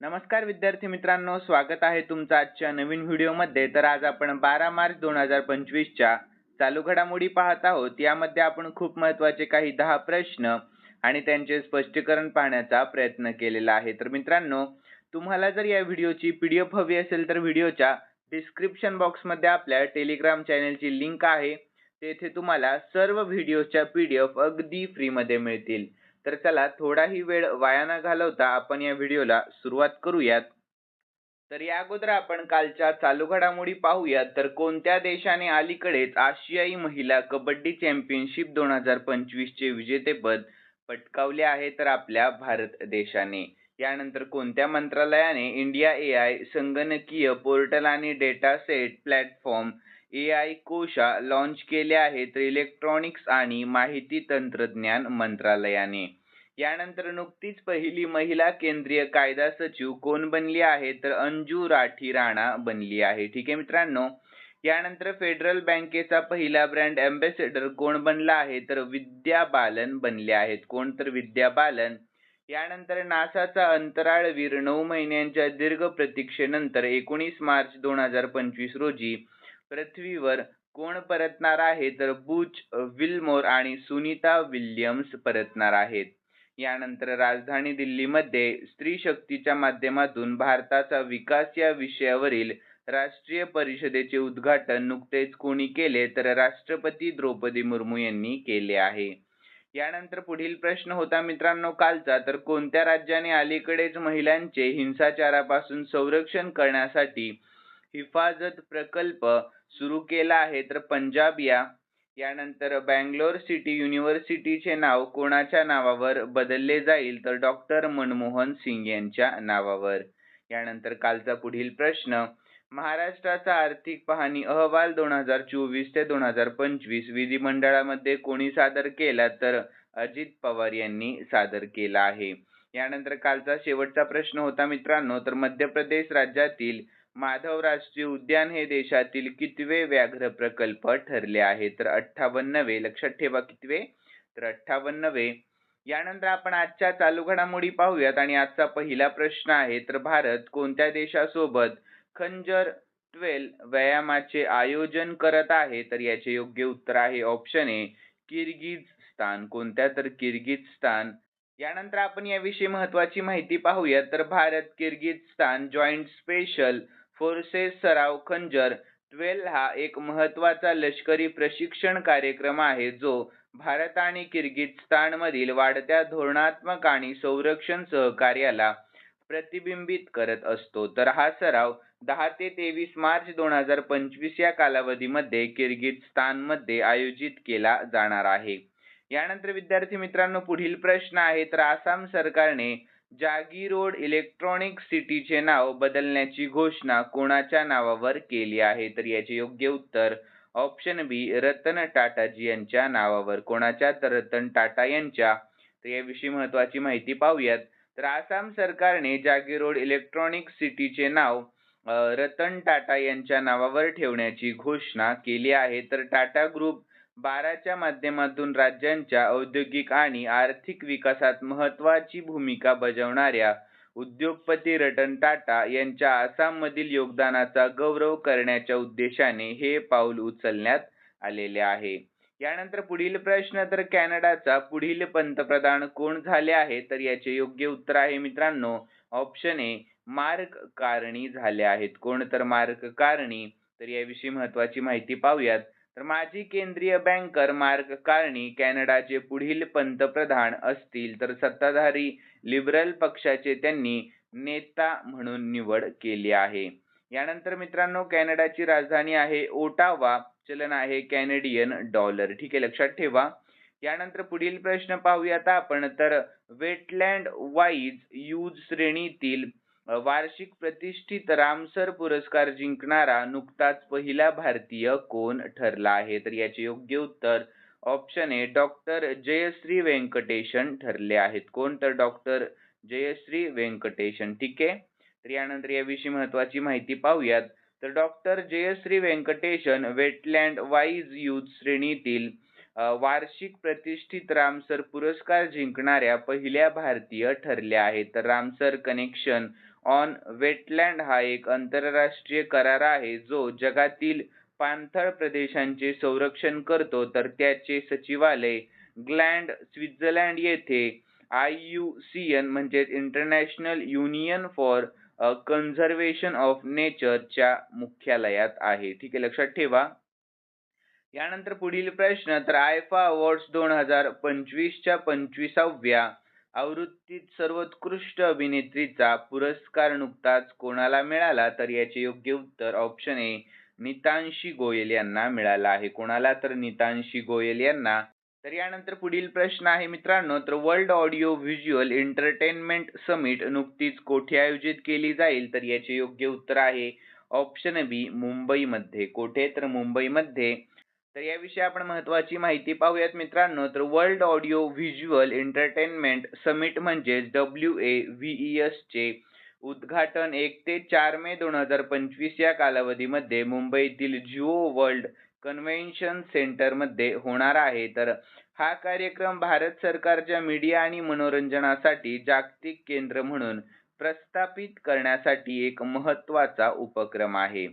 नमस्कार विद्यार्थी मित्रांनो स्वागत आहे तुमचं आजच्या नवीन व्हिडिओमध्ये. तर आज आपण बारा मार्च दोन हजार पंचवीसच्या चालू घडामोडी पाहत आहोत. यामध्ये आपण खूप महत्त्वाचे काही दहा प्रश्न आणि त्यांचे स्पष्टीकरण पाहण्याचा प्रयत्न केलेला आहे. तर मित्रांनो तुम्हाला जर या व्हिडिओची पी डी एफ हवी असेल तर व्हिडिओच्या डिस्क्रिप्शन बॉक्समध्ये आपल्या टेलिग्राम चॅनलची लिंक आहे. तेथे तुम्हाला सर्व व्हिडिओच्या पी डी एफ अगदी फ्रीमध्ये मिळतील. तर चला थोडाही वेळ वाया न घालवता आपण या व्हिडिओला सुरुवात करूयात. तर या अगोदर आपण कालच्या चालू घडामोडी पाहूयात तर कोणत्या देशाने अलीकडेच आशियाई महिला कबड्डी चॅम्पियनशिप दोन हजार पंचवीस चे विजेतेपद पटकावले आहे तर आपल्या भारत देशाने. यानंतर कोणत्या मंत्रालयाने इंडिया ए आय संगणकीय पोर्टल आणि data set platform A I Kosha launch केले आहेत इलेक्ट्रॉनिक्स आणि माहिती तंत्रज्ञान मंत्रालयाने. यानंतर नुकतीच पहिली महिला केंद्रीय कायदा सचिव कोण बनली आहे? तर अंजू राठी राणा बनली आहे. ठीक आहे मित्रांनो यानंतर फेडरल बँकेचा पहिला ब्रँड अँबॅसेडर कोण बनला आहे? तर विद्या बालन बनले आहेत. कोण तर विद्या बालन? यानंतर नासाचा अंतराळवीर नऊ महिन्यांच्या दीर्घ प्रतीक्षेनंतर एकोणीस मार्च दोन हजार पंचवीस रोजी पृथ्वीवर कोण परतणार आहे? तर बुच विल्मोर आणि सुनीता विल्यम्स परतणार आहेत. यानंतर राजधानी दिल्लीमध्ये स्त्री शक्तीच्या माध्यमातून भारताचा विकास या विषयावरील राष्ट्रीय परिषदेचे उद्घाटन नुकतेच कोणी केले? तर राष्ट्रपती द्रौपदी मुर्मू यांनी केले आहे. यानंतर पुढील प्रश्न होता मित्रांनो कालचा. तर कोणत्या राज्याने अलीकडेच महिलांचे हिंसाचारापासून संरक्षण करण्यासाठी हिफाजत प्रकल्प सुरू केला आहे. तर पंजाब या यानंतर बँगलोर सिटी युनिव्हर्सिटीचे नाव कोणाच्या नावावर बदलले जाईल? तर डॉक्टर मनमोहन सिंग यांच्या नावावर. यानंतर कालचा पुढील प्रश्न महाराष्ट्राचा आर्थिक पाहणी अहवाल दोन हजार चोवीस ते दोन हजार पंचवीस विधिमंडळामध्ये कोणी सादर केला? तर अजित पवार यांनी सादर केला आहे. यानंतर कालचा शेवटचा प्रश्न होता मित्रांनो. तर मध्य प्रदेश राज्यातील माधव राष्ट्रीय उद्यान हे देशातील कितवे व्याघ्र प्रकल्प ठरले आहे तर अठ्ठावन्नवे लक्षात ठेवा कितवे. तर अठ्ठावन्नवे यानंतर आपण आजच्या चालू घडामोडी पाहूयात. आणि आजचा पहिला प्रश्न आहे तर भारत कोणत्या देशासोबत खंजर ट्वेल व्यायामाचे आयोजन करत आहे? तर याचे योग्य उत्तर आहे ऑप्शन ए किर्गिजस्तान कोणत्या? तर किर्गिजस्तान यानंतर आपण याविषयी महत्वाची माहिती पाहूयात. तर Bharat Kyrgyzstan joint special forces सराव खंजर. ट्वेल हा एक महत्त्वाचा लष्करी प्रशिक्षण कार्यक्रम आहे जो भारत आणि किर्गिजस्तान मधील वाढत्या धोरणात्मक आणि संरक्षण सहकार्याला प्रतिबिंबित करत असतो. तर हा सराव दहा ते तेवीस मार्च दोन हजार पंचवीस या कालावधीमध्ये किर्गिजस्तानमध्ये आयोजित केला जाणार आहे. यानंतर विद्यार्थी मित्रांनो पुढील प्रश्न आहे तर आसाम सरकारने जागी रोड इलेक्ट्रॉनिक सिटीचे नाव बदलण्याची घोषणा कोणाच्या नावावर केली आहे? तर याचे योग्य उत्तर ऑप्शन बी रतन टाटाजी यांच्या नावावर. कोणाच्या? तर रतन टाटा यांच्या. तर याविषयी महत्वाची माहिती पाहूयात. तर आसाम सरकारने जागी रोड इलेक्ट्रॉनिक सिटीचे नाव रतन टाटा यांच्या नावावर ठेवण्याची घोषणा केली आहे. तर टाटा ग्रुप बाराच्या माध्यमातून राज्यांच्या औद्योगिक आणि आर्थिक विकासात महत्वाची भूमिका बजावणाऱ्या उद्योगपती रतन टाटा यांच्या आसाममधील योगदानाचा गौरव करण्याच्या उद्देशाने हे पाऊल उचलण्यात आलेले आहे. यानंतर पुढील प्रश्न तर कॅनडाचा पुढील पंतप्रधान कोण झाले आहे? तर याचे योग्य उत्तर आहे मित्रांनो ऑप्शन ए मार्क कारणी झाले आहेत. कोण तर मार्क कारणी? तर याविषयी महत्वाची माहिती पाहूयात. तर माजी केंद्रीय बँकर मार्क कार्णी कॅनडाचे पुढील पंतप्रधान असतील. तर सत्ताधारी लिबरल पक्षाचे त्यांनी नेता म्हणून निवड केली आहे. यानंतर मित्रांनो कॅनडाची राजधानी आहे ओटावा. चलन आहे कॅनेडियन डॉलर ठीक आहे लक्षात ठेवा. यानंतर पुढील प्रश्न पाहूयात आपण. तर वेटलँड वाईज यूज श्रेणीतील वार्षिक प्रतिष्ठित रामसर पुरस्कार जिंकणारा नुकताच पहिला भारतीय कोण ठरला आहे? तर याचे योग्य उत्तर option A doctor Jayashree Venkatesan ठरले आहेत. कोण तर डॉक्टर जयश्री व्यंकटेशन? ठीक आहे? तर यानंतर याविषयी महत्वाची माहिती पाहूयात. तर doctor Jayashree Venkatesan wetland wise youth श्रेणीतील वार्षिक प्रतिष्ठित रामसर पुरस्कार जिंकणाऱ्या पहिल्या भारतीय ठरल्या आहेत. तर रामसर कनेक्शन ऑन वेटलँड हा एक आंतरराष्ट्रीय करार आहे जो जगातील पाणथळ प्रदेशांचे संरक्षण करतो. तर त्याचे सचिवालय ग्लँड स्वित्झर्लंड येथे आय यू सी एन म्हणजेच International Union for Conservation of नेचरच्या मुख्यालयात आहे. ठीक आहे लक्षात ठेवा. यानंतर पुढील प्रश्न तर आयफा अवॉर्ड्स दोन हजार पंचवीसच्या पंचवीसाव्या आवृत्तीत सर्वोत्कृष्ट अभिनेत्रीचा पुरस्कार नुकताच कोणाला मिळाला? तर याचे योग्य उत्तर ऑप्शन ए नितांशी गोयल यांना मिळाला आहे. कोणाला तर नितांशी गोयल यांना. तर यानंतर पुढील प्रश्न आहे मित्रांनो तर World Audio Visual Entertainment Summit नुकतीच कोठे आयोजित केली जाईल? तर याचे योग्य उत्तर आहे ऑप्शन बी मुंबईमध्ये. कोठे? तर मुंबईमध्ये तर याविषयी आपण महत्वाची माहिती पाहूयात मित्रांनो. तर World Audio Visual Entertainment Summit म्हणजेच डब्ल्यू ए व्ही एस चे उद्घाटन एक ते चार मे दोन हजार पंचवीस या कालावधीमध्ये मुंबईतील जिओ वर्ल्ड कन्व्हेन्शन सेंटरमध्ये होणार आहे. तर हा कार्यक्रम भारत सरकारच्या मीडिया आणि मनोरंजनासाठी जागतिक केंद्र म्हणून प्रस्थापित करण्यासाठी एक महत्त्वाचा उपक्रम आहे.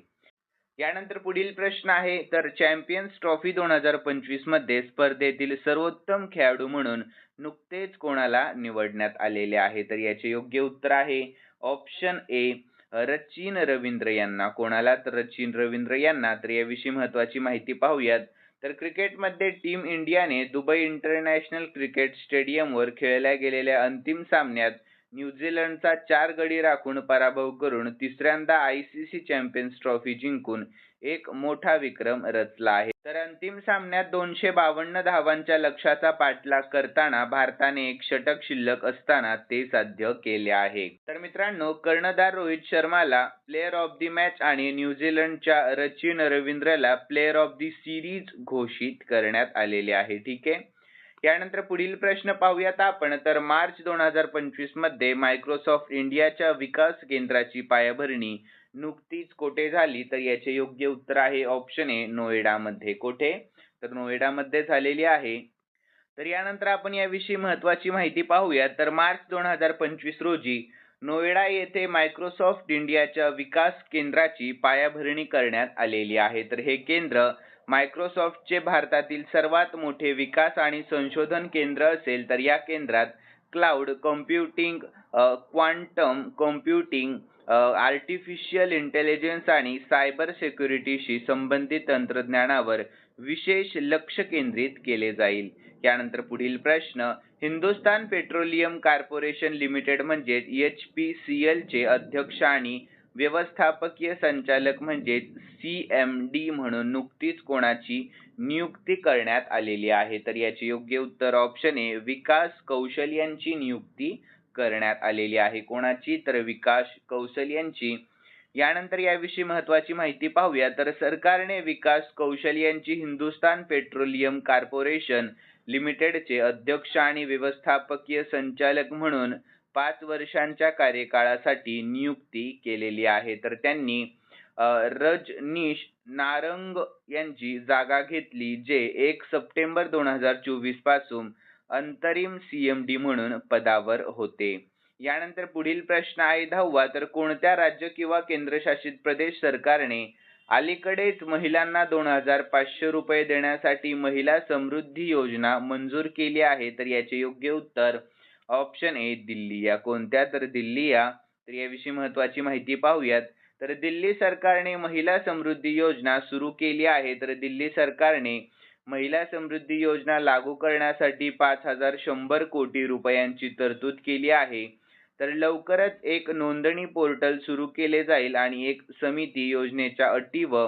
यानंतर पुढील प्रश्न आहे तर चॅम्पियन्स ट्रॉफी दोन हजार पंचवीसमध्ये स्पर्धेतील सर्वोत्तम खेळाडू म्हणून नुकतेच कोणाला निवडण्यात आलेले आहे? तर याचे योग्य उत्तर आहे ऑप्शन ए रचिन रवींद्र यांना. कोणाला तर रचिन रवींद्र यांना. तर याविषयी महत्वाची माहिती पाहूयात. तर क्रिकेटमध्ये टीम इंडियाने दुबई इंटरनॅशनल क्रिकेट स्टेडियमवर खेळल्या गेलेल्या अंतिम सामन्यात न्यूझीलंडचा चार गडी राखून पराभव करून तिसऱ्यांदा आयसीसी चॅम्पियन्स ट्रॉफी जिंकून एक मोठा विक्रम रचला आहे. तर अंतिम सामन्यात दोनशे बावन्न धावांच्या लक्ष्याचा पाठलाग करताना भारताने एक षटक शिल्लक असताना ते साध्य केले आहे. तर मित्रांनो कर्णधार रोहित शर्माला प्लेअर ऑफ दी मॅच आणि न्यूझीलंडच्या रचिन रवींद्रला प्लेअर ऑफ दी सिरीज घोषित करण्यात आलेले आहे. ठीक आहे? यानंतर पुढील प्रश्न पाहूयात आपण. तर मार्च दोन हजार पंचवीसमध्ये मायक्रोसॉफ्ट इंडियाच्या विकास केंद्राची पायाभरणी नुकतीच कोठे झाली? तर याचे योग्य उत्तर आहे ऑप्शन ए नोएडामध्ये. कोठे? तर नोएडामध्ये झालेली आहे. तर यानंतर आपण याविषयी महत्वाची माहिती पाहूया तर मार्च दोन हजार पंचवीस रोजी नोएडा येथे मायक्रोसॉफ्ट इंडियाच्या विकास केंद्राची पायाभरणी करण्यात आलेली आहे. तर हे केंद्र मायक्रोसॉफ्टचे भारतातील सर्वात मोठे विकास आणि संशोधन केंद्र असेल तर या केंद्रात cloud computing quantum computing artificial intelligence आणि सायबर सिक्युरिटीशी संबंधित तंत्रज्ञानावर विशेष लक्ष केंद्रित केले जाईल. यानंतर पुढील प्रश्न हिंदुस्तान पेट्रोलियम कॉर्पोरेशन लिमिटेड म्हणजेच एच पी सी एलचे अध्यक्ष आणि व्यवस्थापकीय संचालक म्हणजे सी एम डी म्हणून नुकतीच कोणाची नियुक्ती करण्यात आलेली आहे. तर याचे योग्य उत्तर ऑप्शन ए विकास कौशल यांची नियुक्ती करण्यात आलेली आहे. कोणाची? तर विकास कौशल यांची. यानंतर याविषयी महत्वाची माहिती पाहूया. तर सरकारने विकास कौशल यांची हिंदुस्तान पेट्रोलियम कॉर्पोरेशन लिमिटेडचे अध्यक्ष आणि व्यवस्थापकीय संचालक म्हणून पाच वर्षांच्या कार्यकाळासाठी नियुक्ती केलेली आहे. तर त्यांनी रजनीश नारंग यांची जागा घेतली जे एक सप्टेंबर दोन हजार चोवीसपासून अंतरिम सीएमडी म्हणून पदावर होते. यानंतर पुढील प्रश्न आहे दहावा तर कोणत्या राज्य किंवा केंद्रशासित प्रदेश सरकारने अलीकडेच महिलांना दोन हजार पाचशे रुपये देण्यासाठी महिला समृद्धी योजना मंजूर केली आहे? तर याचे योग्य उत्तर ऑप्शन ए दिल्ली. या कोणत्या? तर दिल्ली या. तर याविषयी महत्वाची माहिती पाहूयात. तर दिल्ली सरकारने महिला समृद्धी योजना सुरू केली आहे. तर दिल्ली सरकारने महिला समृद्धी योजना लागू करण्यासाठी पाच हजार शंभर कोटी रुपयांची तरतूद केली आहे. तर लवकरच एक नोंदणी पोर्टल सुरू केले जाईल आणि एक समिती योजनेच्या अटी व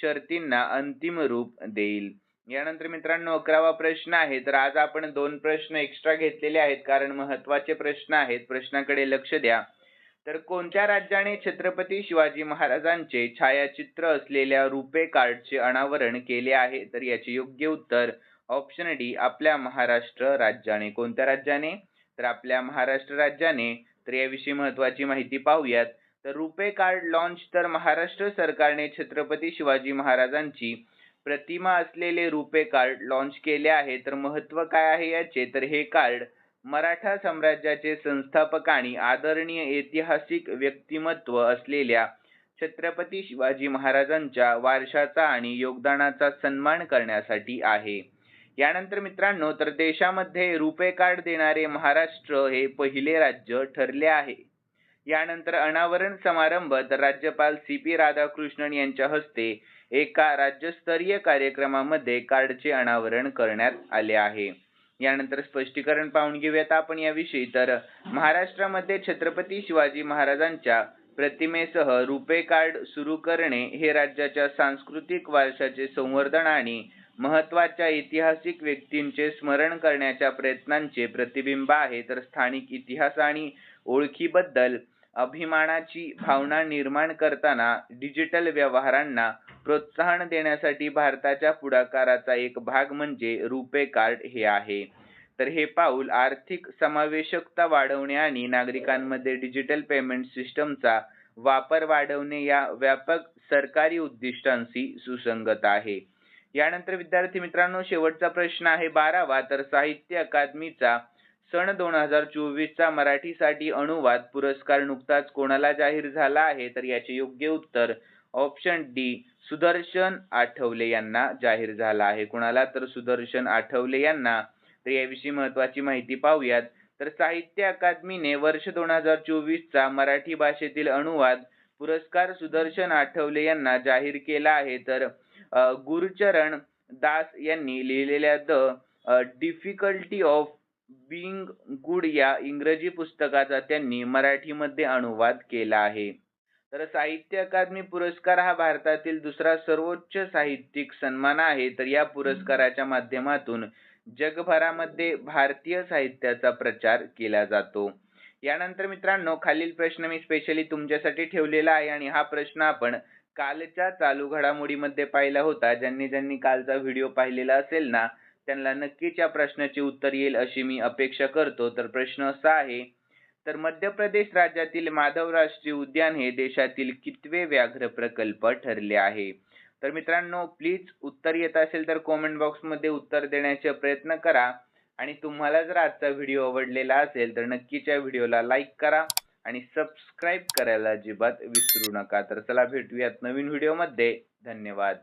शर्तींना अंतिम रूप देईल. यानंतर मित्रांनो अकरावा प्रश्न आहे. तर आज आपण दोन प्रश्न एक्स्ट्रा घेतलेले आहेत. कारण महत्त्वाचे प्रश्न आहेत. प्रश्नाकडे लक्ष द्या. तर कोणत्या राज्याने छत्रपती शिवाजी महाराजांचे छायाचित्र असलेल्या रुपे कार्डचे अनावरण केले आहे? तर याचे योग्य उत्तर ऑप्शन डी आपल्या महाराष्ट्र राज्याने. कोणत्या राज्याने? तर आपल्या महाराष्ट्र राज्याने. तर याविषयी महत्वाची माहिती पाहूयात. तर रुपे कार्ड लॉन्च तर महाराष्ट्र सरकारने छत्रपती शिवाजी महाराजांची प्रतिमा असलेले रुपे कार्ड लॉन्च केले आहे. तर महत्त्व काय आहे याचे? तर हे कार्ड मराठा साम्राज्याचे संस्थापक आणि आदरणीय ऐतिहासिक व्यक्तिमत्व असलेल्या छत्रपती शिवाजी महाराजांच्या वारशाचा आणि योगदानाचा सन्मान करण्यासाठी आहे. यानंतर मित्रांनो तर देशामध्ये रुपे कार्ड देणारे महाराष्ट्र हे पहिले राज्य ठरले आहे. यानंतर अनावरण समारंभ तर राज्यपाल सी पी राधाकृष्णन यांच्या हस्ते एका राज्यस्तरीय कार्यक्रमामध्ये कार्डचे अनावरण करण्यात आले आहे. यानंतर स्पष्टीकरण पाहून घेऊयात आपण याविषयी. तर महाराष्ट्रामध्ये छत्रपती शिवाजी महाराजांच्या प्रतिमेसह रुपे कार्ड सुरू करणे हे राज्याच्या सांस्कृतिक वारशाचे संवर्धन आणि महत्त्वाच्या ऐतिहासिक व्यक्तींचे स्मरण करण्याच्या प्रयत्नांचे प्रतिबिंब आहे. तर स्थानिक इतिहास आणि ओळखीबद्दल अभिमानाची भावना निर्माण करताना डिजिटल व्यवहारांना प्रोत्साहन देण्यासाठी भारताच्या पुढाकाराचा एक भाग म्हणजे रुपे कार्ड हे आहे. तर हे पाऊल आर्थिक समावेशकता वाढवणे आणि नागरिकांमध्ये डिजिटल पेमेंट सिस्टमचा वापर वाढवणे या व्यापक सरकारी उद्दिष्टांशी सुसंगत आहे. यानंतर विद्यार्थी मित्रांनो शेवटचा प्रश्न आहे बारावा. तर साहित्य अकादमीचा सन दोन हजार चोवीसचा मराठीसाठी अनुवाद पुरस्कार नुकताच कोणाला जाहीर झाला आहे? तर याचे योग्य उत्तर ऑप्शन डी सुदर्शन आठवले यांना जाहीर झाला आहे. कोणाला तर सुदर्शन आठवले यांना. तर याविषयी महत्वाची माहिती पाहूयात. तर साहित्य अकादमीने वर्ष दोन हजार चोवीसचा मराठी भाषेतील अनुवाद पुरस्कार सुदर्शन आठवले यांना जाहीर केला आहे. तर गुरुचरण दास यांनी लिहिलेल्या The Difficulty of Being Good या इंग्रजी पुस्तकाचा त्यांनी मराठीमध्ये अनुवाद केला आहे. तर साहित्य अकादमी पुरस्कार हा भारतातील दुसरा सर्वोच्च साहित्यिक सन्मान आहे. तर या पुरस्काराच्या माध्यमातून जगभरामध्ये भारतीय साहित्याचा प्रचार केला जातो. यानंतर मित्रांनो खालील प्रश्न मी स्पेशली तुमच्यासाठी ठेवलेला आहे आणि हा प्रश्न आपण कालच्या चालू घडामोडीमध्ये पाहिला होता. ज्यांनी ज्यांनी कालचा व्हिडिओ पाहिलेला असेल ना त्यांना नक्कीच या प्रश्नाचे उत्तर येईल अशी मी अपेक्षा करतो. तर प्रश्न असा आहे तर मध्य प्रदेश राज्यातील माधव राष्ट्रीय उद्यान हे देशातील कितवे व्याघ्र प्रकल्प ठरले आहे? तर मित्रांनो प्लीज उत्तर येत असेल तर कॉमेंट बॉक्समध्ये उत्तर देण्याचे प्रयत्न करा. आणि तुम्हाला जर आजचा व्हिडिओ आवडलेला असेल तर नक्कीच या व्हिडिओला लाईक करा आणि सबस्क्राईब करायला अजिबात विसरू नका. तर चला भेटूयात नवीन व्हिडिओमध्ये धन्यवाद.